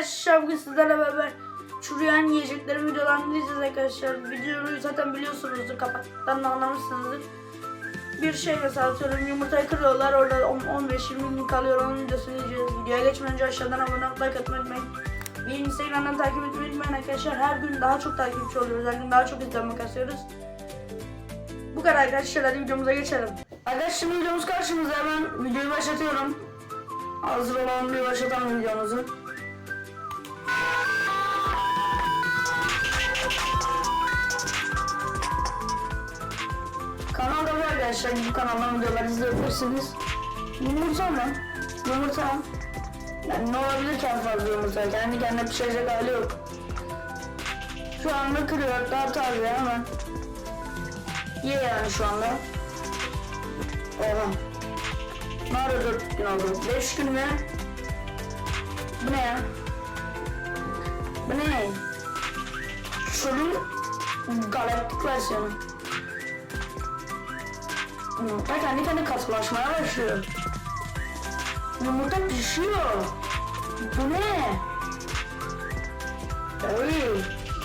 arkadaşlar bugün sizlerle beraber çürüyen yiyecekleri videolandıracağız arkadaşlar. Videoyu zaten biliyorsunuzdur kapaktan da anlamışsınızdır. Bir şey mesela atıyorum yumurtayı kırıyorlar orada 15-20 gün kalıyor onun videosunu izleyeceğiz. Videoya geçmeden önce aşağıdan abone olup like atmayı unutmayın. Ve Instagram'dan takip etmeyi unutmayın arkadaşlar. Her gün daha çok takipçi oluyoruz. Her gün daha çok izlenme kasıyoruz. Bu kadar arkadaşlar hadi videomuza geçelim. Arkadaşlar şimdi videomuz karşımızda hemen videoyu başlatıyorum. Hazır olan bir başlatalım videomuzu. Arkadaşlar bu kanaldan videolar izleyebilirsiniz. Yumurta mı? Yumurta. Yani ne olabilir ki en fazla yumurta? Kendi kendine pişirecek hali yok. Şu anda kırıyor daha taze hemen. Ye yani şu anda. Oha. Nerede 4 gün oldu? 5 gün mü? Bu ne ya? Bu ne? Çölün galaktik versiyonu. Yumurta kendi kendine katılaşmaya başlıyor. Yumurta pişiyor. Bu ne? Ey,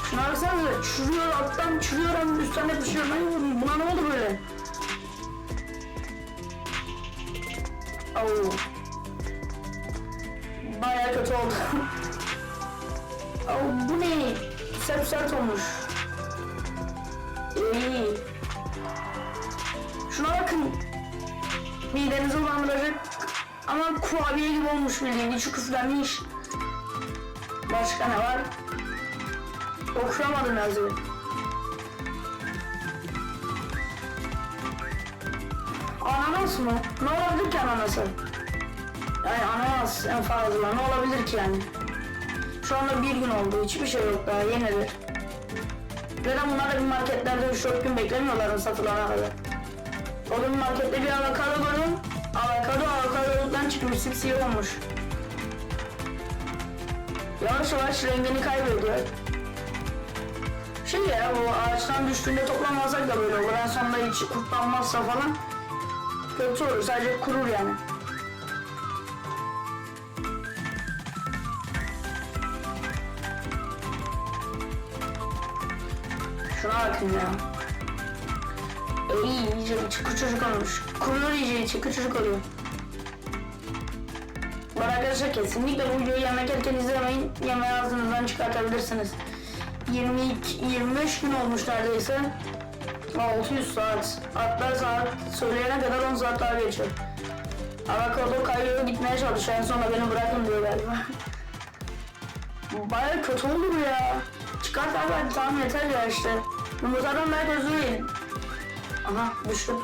şuna çürüyor alttan çürüyor hem üstten de pişiyor. Lan buna ne oldu böyle? Oo. Baya kötü oldu. Oo, bu ne? Sert sert olmuş. İyi. Bakın. Midenizi bulandıracak ama kurabiye gibi olmuş bildiğin. İçi küflenmiş. Başka ne var? Okuyamadım yazıyı. Ananas mı? Ne olabilir ki ananası? Yani ananas en fazla ne olabilir ki yani? Şu anda bir gün oldu. Hiçbir şey yok daha yenilir. Neden bunlar da bir marketlerde 3-4 gün beklemiyorlar satılana kadar? O gün markette bir avokado gördüm. Avokado avokadoluktan çıkmış sipsiyah olmuş. Yavaş yavaş rengini kaybediyor. Şey ya bu ağaçtan düştüğünde toplamazsak da böyle olur. En sonunda hiç kurtlanmazsa falan kötü olur. Sadece kurur yani. Şuna bakın ya. İyi iyice çıkı çocuk olmuş. Kuruyor iyice çıkı çocuk oluyor. Arada arkadaşlar kesinlikle bu videoyu yemek yerken izlemeyin. Yemeği ağzınızdan çıkartabilirsiniz. 22, 25 gün olmuş neredeyse. 600 saat. Hatta saat söyleyene kadar 10 saat daha geçiyor. Avokado kayıyor gitmeye çalışıyor. En sonunda beni bırakın diyor galiba. Baya kötü oldu bu ya. Çıkart abi tamam yeter ya işte. Yumurtadan belki özür dilerim. Aha düştüm.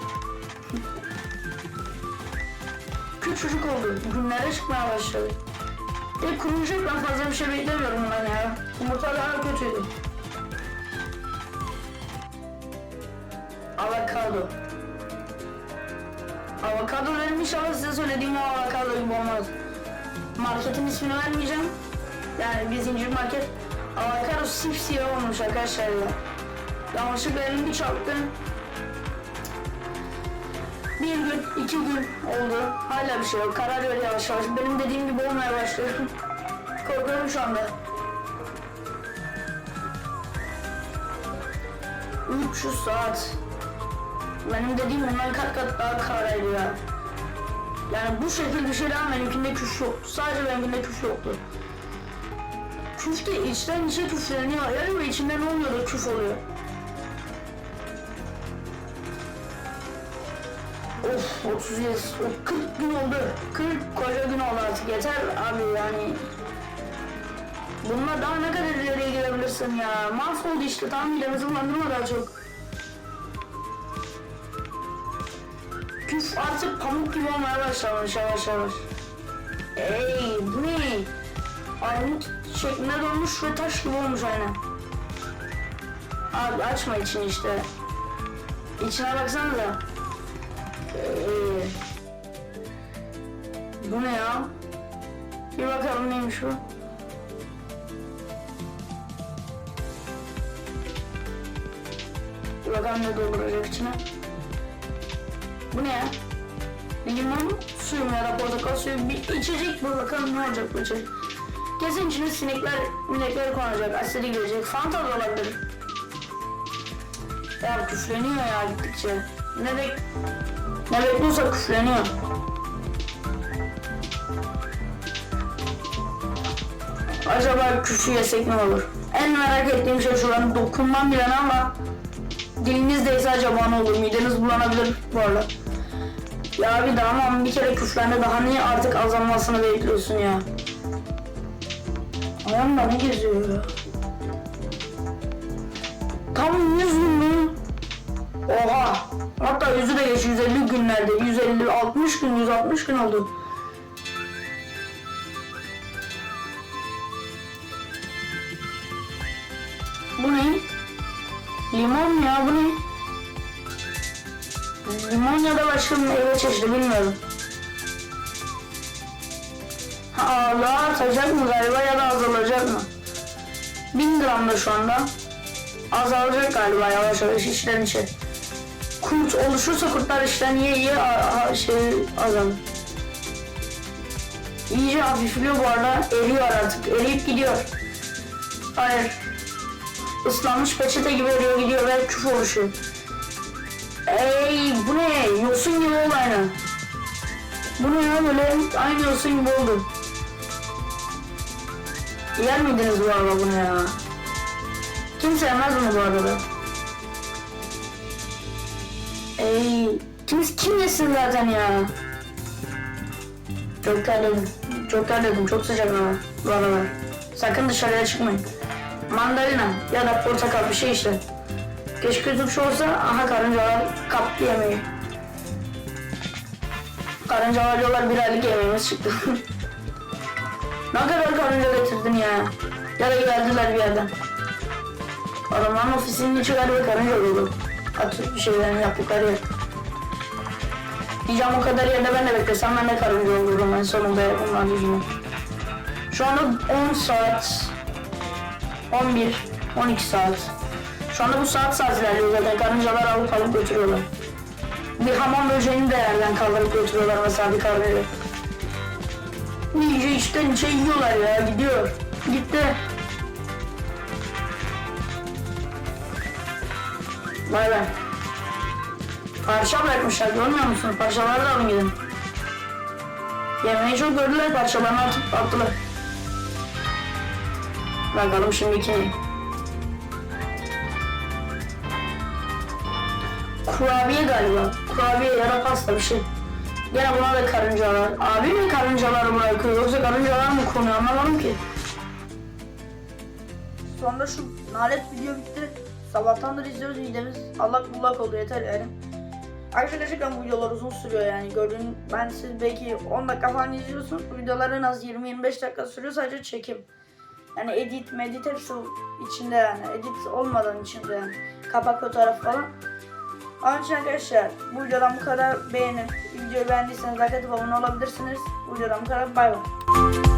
Küçücük oldu. Günlere çıkmaya başladı. E kurulacak ben fazla bir şey beklemiyorum ben ya. Yumurta daha kötüydü. Avokado. Avokado vermiş ama size söylediğim o avokado gibi olmaz. Marketin ismini vermeyeceğim. Yani bir zincir market. Avokado sipsiyah olmuş arkadaşlar ya. Yanlışlıkla elimi çarptım. Bir gün, iki gün oldu. Hala bir şey yok. Karar ver yavaş yavaş. Benim dediğim gibi olmaya başlıyor. Korkuyorum şu anda. 300 saat. Benim dediğim ondan kat kat daha karaydı ya. Yani bu şekilde bir şeyden benimkinde küf yoktu. Sadece benimkinde küf yoktu. Küf de içten içe küfleniyor. Yani içinde ne oluyor da küf oluyor. Of 37, o 40 gün oldu. 40 koca gün oldu artık yeter abi yani. Bununla daha ne kadar ileriye gidebilirsin ya. Mahvoldu işte tam midemizi bulandırma daha çok. Küf artık pamuk gibi olmaya başlamış yavaş yavaş. Ey bu ne? Armut şeklinde dolmuş ve taş gibi olmuş aynen. Abi açma içini işte. İçine baksanıza. Bu ne ya? Bir bakalım neymiş bu? Bir bakalım ne dolduracak içine. Bu ne ya? Limon suyu mu ya da portakal suyu bir içecek bu bakalım ne olacak bu içecek. Kesin içine sinekler, minekler konacak, asidi girecek. Fanta da olabilir. Ya küfleniyor ya gittikçe. Ne bek... Ne bekliyorsa küfleniyor. Acaba küfü yesek ne olur? En merak ettiğim şey şu an dokunmam bilen ama dilinizdeyse acaba ne olur? Mideniz bulanabilir bu arada. Ya bir daha ama bir kere küflendi daha niye artık azalmasını bekliyorsun ya? Ayağımda ne geziyor ya? Tam 100 gün mü? Oha! Hatta yüzü de geç 150 günlerde. 150, 60 gün, 160 gün oldu. Bu ne? Limon ya bu ne? Limon ya da başka bir meyve çeşidi bilmiyorum. Ağırlığı artacak mı galiba ya da azalacak mı? 1000 gram da şu anda. Azalacak galiba yavaş yavaş içten içe. Kurt oluşursa kurtlar içten yiye yiye şey azalır. İyice hafifliyor bu arada. Eriyor artık. Eriyip gidiyor. Hayır. Islanmış peçete gibi eriyor gidiyor ve küf oluşuyor. Ey bu ne? Yosun gibi oldu aynı. Bu ne ya böyle aynı yosun gibi oldu. Yer miydiniz bu arada bunu ya? Kim sevmez bunu bu arada? Ey kim, kim yesin zaten ya? Çok terledim. Çok terledim. Çok sıcak hava bu aralar. Sakın dışarıya çıkmayın. Mandalina ya da portakal bir şey işte. Keşke turşu olsa aha karıncalar kaptı yemeği. Karıncalar diyorlar bir aylık yemeğimiz çıktı. ne kadar karınca getirdin ya? Ya da geldiler bir yerden. Adamların ofisinin içi galiba karınca dolu. At bir şeylerini yaptıkları yer. Diyeceğim o kadar yerde ben de beklesem ben de karınca olurum en sonunda onlar yüzünden. Şu anda 10 saat 11 12 saat. Şu anda bu saat saat ilerliyor zaten. Karıncalar alıp alıp götürüyorlar. Bir hamam böceğini de yerden kaldırıp götürüyorlar mesela bir karıncayı. İyice içten içe yiyorlar ya gidiyor. Gitti. Vay be. Parça bırakmışlar görmüyor musun? Parçaları da alın gidin. Yemeği çok gördüler parçalarını atıp attılar. Bakalım şimdi kim? Kurabiye galiba. Kurabiye ya da pasta bir şey. Gene buna da karıncalar. Abi mi karıncaları bırakıyor yoksa karıncalar mı konuyor anlamadım ki. Sonra şu nalet video bitti. Sabahtandır izliyoruz midemiz allak bullak oldu yeter yani. Arkadaşlar gerçekten bu videolar uzun sürüyor yani gördüğün ben siz belki 10 dakika falan izliyorsun videolar en az 20-25 dakika sürüyor sadece çekim. Yani edit medit hepsi içinde yani edit olmadan içinde yani kapak fotoğraf falan. Onun için arkadaşlar bu videodan bu kadar beğenip videoyu beğendiyseniz like atıp abone olabilirsiniz. Bu videodan bu kadar bay bay.